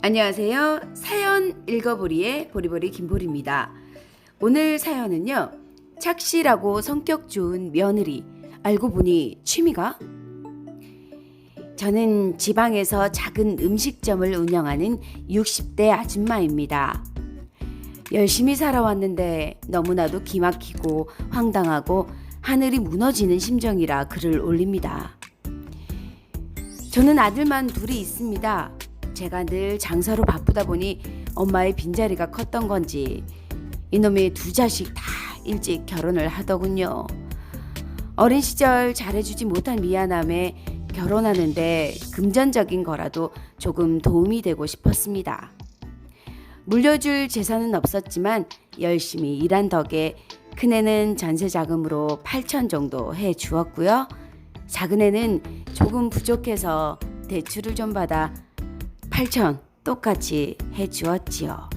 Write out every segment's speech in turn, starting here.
안녕하세요. 사연 읽어보리의 보리보리 김보리입니다. 오늘 사연은요. 착실하고 성격 좋은 며느리. 알고 보니 취미가? 저는 지방에서 작은 음식점을 운영하는 60대 아줌마입니다. 열심히 살아왔는데 너무나도 기막히고 황당하고 하늘이 무너지는 심정이라 글을 올립니다. 저는 아들만 둘이 있습니다. 제가 늘 장사로 바쁘다 보니 엄마의 빈자리가 컸던 건지 이놈의 두 자식 다 일찍 결혼을 하더군요. 어린 시절 잘해주지 못한 미안함에 결혼하는데 금전적인 거라도 조금 도움이 되고 싶었습니다. 물려줄 재산은 없었지만 열심히 일한 덕에 큰애는 전세 자금으로 8천 정도 해 주었고요. 작은애는 조금 부족해서 대출을 좀 받아 8천 똑같이 해 주었지요.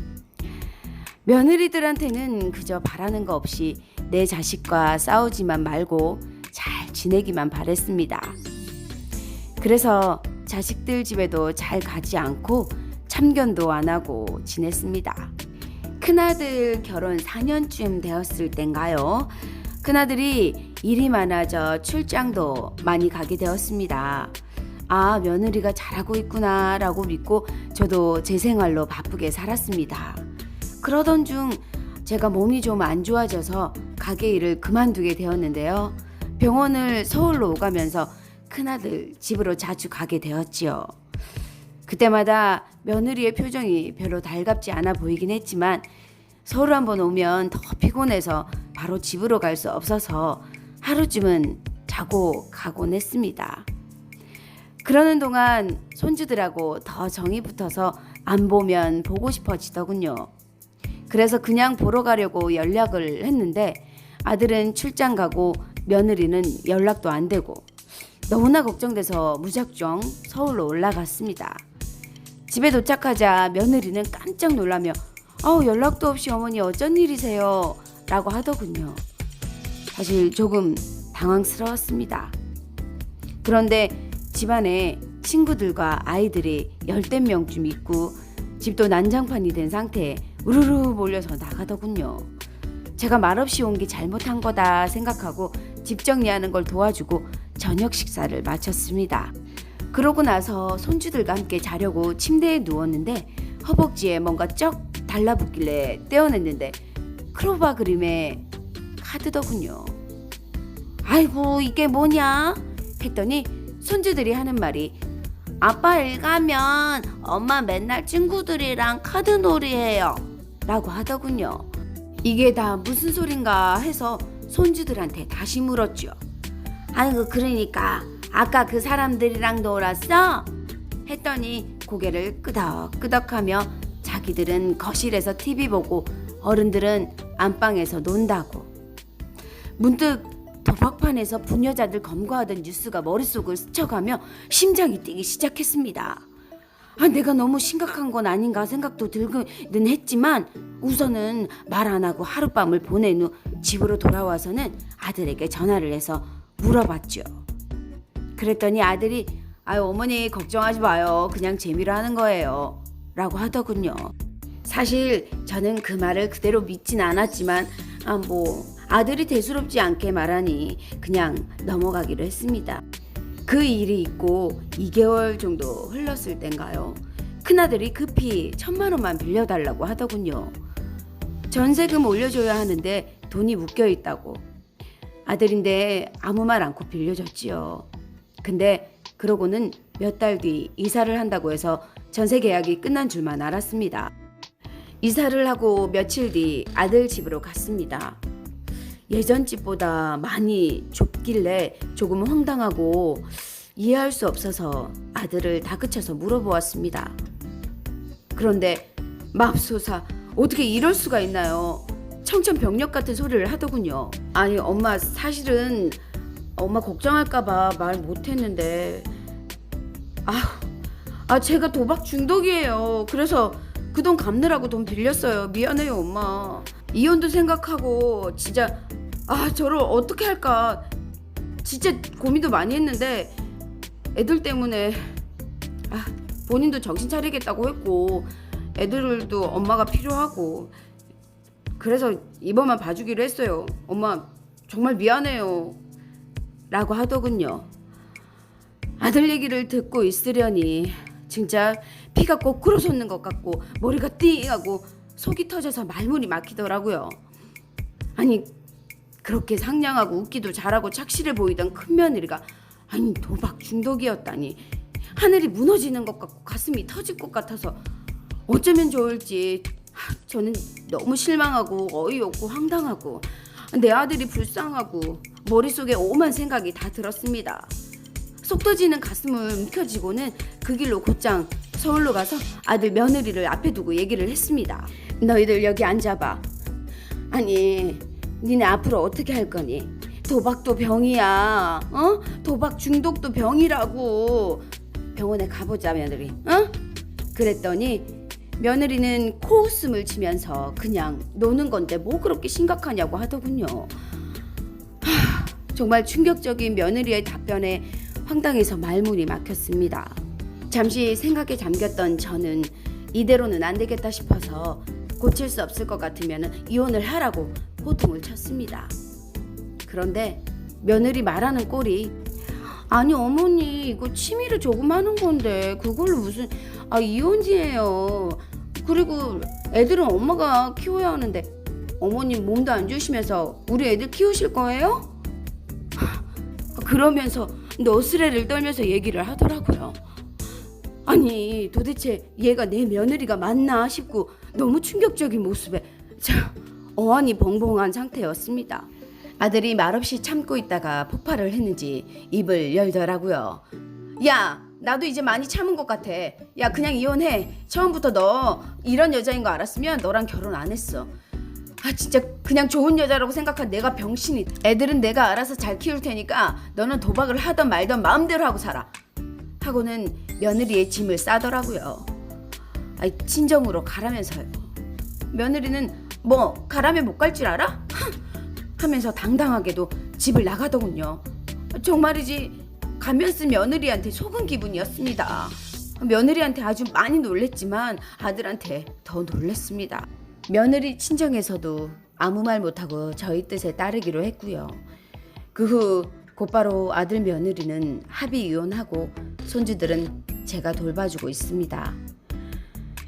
며느리들한테는 그저 바라는 거 없이 내 자식과 싸우지만 말고 잘 지내기만 바랬습니다. 그래서 자식들 집에도 잘 가지 않고 참견도 안 하고 지냈습니다. 큰아들 결혼 4년쯤 되었을 땐가요. 큰아들이 일이 많아져 출장도 많이 가게 되었습니다. 아, 며느리가 잘하고 있구나 라고 믿고 저도 제 생활로 바쁘게 살았습니다. 그러던 중 제가 몸이 좀 안 좋아져서 가게 일을 그만두게 되었는데요. 병원을 서울로 오가면서 큰아들 집으로 자주 가게 되었지요. 그때마다 며느리의 표정이 별로 달갑지 않아 보이긴 했지만 서울 한번 오면 더 피곤해서 바로 집으로 갈 수 없어서 하루쯤은 자고 가곤 했습니다. 그러는 동안 손주들하고 더 정이 붙어서 안 보면 보고 싶어지더군요. 그래서 그냥 보러 가려고 연락을 했는데 아들은 출장 가고 며느리는 연락도 안 되고 너무나 걱정돼서 무작정 서울로 올라갔습니다. 집에 도착하자 며느리는 깜짝 놀라며 아우 연락도 없이 어머니 어쩐 일이세요? 라고 하더군요. 사실 조금 당황스러웠습니다. 그런데 집안에 친구들과 아이들이 열댓 명쯤 있고 집도 난장판이 된 상태에 우르르 몰려서 나가더군요. 제가 말없이 온 게 잘못한 거다 생각하고 집 정리하는 걸 도와주고 저녁 식사를 마쳤습니다. 그러고 나서 손주들과 함께 자려고 침대에 누웠는데 허벅지에 뭔가 쩍 달라붙길래 떼어냈는데 크로바 그림의 카드더군요. 아이고 이게 뭐냐 했더니 손주들이 하는 말이 아빠 일 가면 엄마 맨날 친구들이랑 카드 놀이 해요 라고 하더군요. 이게 다 무슨 소린가 해서 손주들한테 다시 물었죠. 아이고 그러니까 아까 그 사람들이랑 놀았어? 했더니 고개를 끄덕끄덕 하며 자기들은 거실에서 TV 보고 어른들은 안방에서 논다고. 문득 도박판에서 부녀자들 검거하던 뉴스가 머릿속을 스쳐가며 심장이 뛰기 시작했습니다. 아, 내가 너무 심각한 건 아닌가 생각도 들기는 했지만 우선은 말 안 하고 하룻밤을 보낸 후 집으로 돌아와서는 아들에게 전화를 해서 물어봤죠. 그랬더니 아들이 아유 어머니 걱정하지 마요. 그냥 재미로 하는 거예요. 라고 하더군요. 사실 저는 그 말을 그대로 믿진 않았지만 아, 뭐 아들이 대수롭지 않게 말하니 그냥 넘어가기로 했습니다. 그 일이 있고 2개월 정도 흘렀을 땐가요. 큰아들이 급히 천만 원만 빌려달라고 하더군요. 전세금 올려줘야 하는데 돈이 묶여 있다고. 아들인데 아무 말 않고 빌려줬지요. 근데 그러고는 몇 달 뒤 이사를 한다고 해서 전세 계약이 끝난 줄만 알았습니다. 이사를 하고 며칠 뒤 아들 집으로 갔습니다. 예전 집보다 많이 좁길래 조금 황당하고 이해할 수 없어서 아들을 다그쳐서 물어보았습니다. 그런데 맙소사 어떻게 이럴 수가 있나요? 청천벽력 같은 소리를 하더군요. 아니 엄마 사실은 엄마 걱정할까봐 말 못했는데 아, 아 제가 도박 중독이에요. 그래서 그 돈 갚느라고 돈 빌렸어요. 미안해요 엄마. 이혼도 생각하고 진짜 아 저를 어떻게 할까 진짜 고민도 많이 했는데 애들 때문에 아 본인도 정신 차리겠다고 했고 애들도 엄마가 필요하고 그래서 이번만 봐주기로 했어요. 엄마 정말 미안해요. 라고 하더군요. 아들 얘기를 듣고 있으려니 진짜 피가 거꾸로 솟는 것 같고 머리가 띵하고 속이 터져서 말문이 막히더라고요. 아니 그렇게 상냥하고 웃기도 잘하고 착실해 보이던 큰 며느리가 아니 도박 중독이었다니 하늘이 무너지는 것 같고 가슴이 터질 것 같아서 어쩌면 좋을지 하, 저는 너무 실망하고 어이없고 황당하고 내 아들이 불쌍하고 머릿속에 오만 생각이 다 들었습니다. 속 터지는 가슴을 움켜쥐고는 그 길로 곧장 서울로 가서 아들 며느리를 앞에 두고 얘기를 했습니다. 너희들 여기 앉아봐. 아니, 니네 앞으로 어떻게 할 거니? 도박도 병이야. 어? 도박 중독도 병이라고. 병원에 가보자 며느리. 어? 그랬더니 며느리는 코웃음을 치면서 그냥 노는 건데 뭐 그렇게 심각하냐고 하더군요. 하, 정말 충격적인 며느리의 답변에 황당해서 말문이 막혔습니다. 잠시 생각에 잠겼던 저는 이대로는 안 되겠다 싶어서 고칠 수 없을 것 같으면 이혼을 하라고 호통을 쳤습니다. 그런데 며느리 말하는 꼴이 아니 어머니 이거 취미로 조금 하는 건데 그걸로 무슨 아 이혼이에요. 그리고 애들은 엄마가 키워야 하는데 어머님 몸도 안 좋으시면서 우리 애들 키우실 거예요? 그러면서 너스레를 떨면서 얘기를 하더라고요. 아니 도대체 얘가 내 며느리가 맞나 싶고 너무 충격적인 모습에 참 어안이 벙벙한 상태였습니다. 아들이 말없이 참고 있다가 폭발을 했는지 입을 열더라고요. 야, 나도 이제 많이 참은 것 같아. 야, 그냥 이혼해. 처음부터 너 이런 여자인 거 알았으면 너랑 결혼 안 했어. 아, 진짜 그냥 좋은 여자라고 생각한 내가 병신이. 애들은 내가 알아서 잘 키울 테니까 너는 도박을 하던 말던 마음대로 하고 살아. 하고는 며느리의 짐을 싸더라고요. 아, 친정으로 가라면서요. 며느리는 뭐 가라면 못 갈 줄 알아? 하면서 당당하게도 집을 나가더군요. 정말이지 가면 쓴 며느리한테 속은 기분이었습니다. 며느리한테 아주 많이 놀랬지만 아들한테 더 놀랬습니다. 며느리 친정에서도 아무 말 못하고 저희 뜻에 따르기로 했고요. 그 후 곧바로 아들 며느리는 합의 이혼하고 손주들은 제가 돌봐주고 있습니다.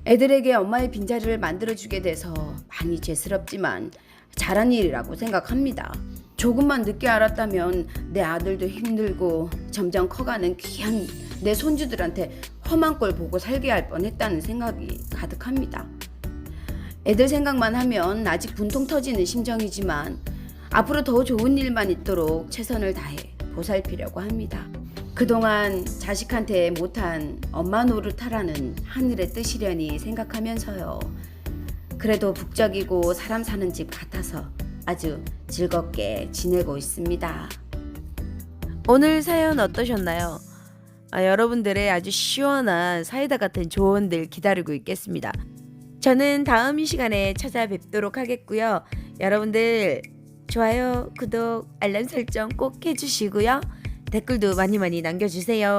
애들에게 엄마의 빈자리를 만들어주게 돼서 많이 죄스럽지만 잘한 일이라고 생각합니다. 조금만 늦게 알았다면 내 아들도 힘들고 점점 커가는 귀한 내 손주들한테 험한 꼴 보고 살게 할 뻔했다는 생각이 가득합니다. 애들 생각만 하면 아직 분통 터지는 심정이지만 앞으로 더 좋은 일만 있도록 최선을 다해 보살피려고 합니다. 그동안 자식한테 못한 엄마 노릇하라는 하늘의 뜻이려니 생각하면서요. 그래도 북적이고 사람 사는 집 같아서 아주 즐겁게 지내고 있습니다. 오늘 사연 어떠셨나요? 아, 여러분들의 아주 시원한 사이다 같은 조언들 기다리고 있겠습니다. 저는 다음 이 시간에 찾아뵙도록 하겠고요. 여러분들 좋아요, 구독, 알람 설정 꼭 해주시고요. 댓글도 많이 많이 남겨주세요.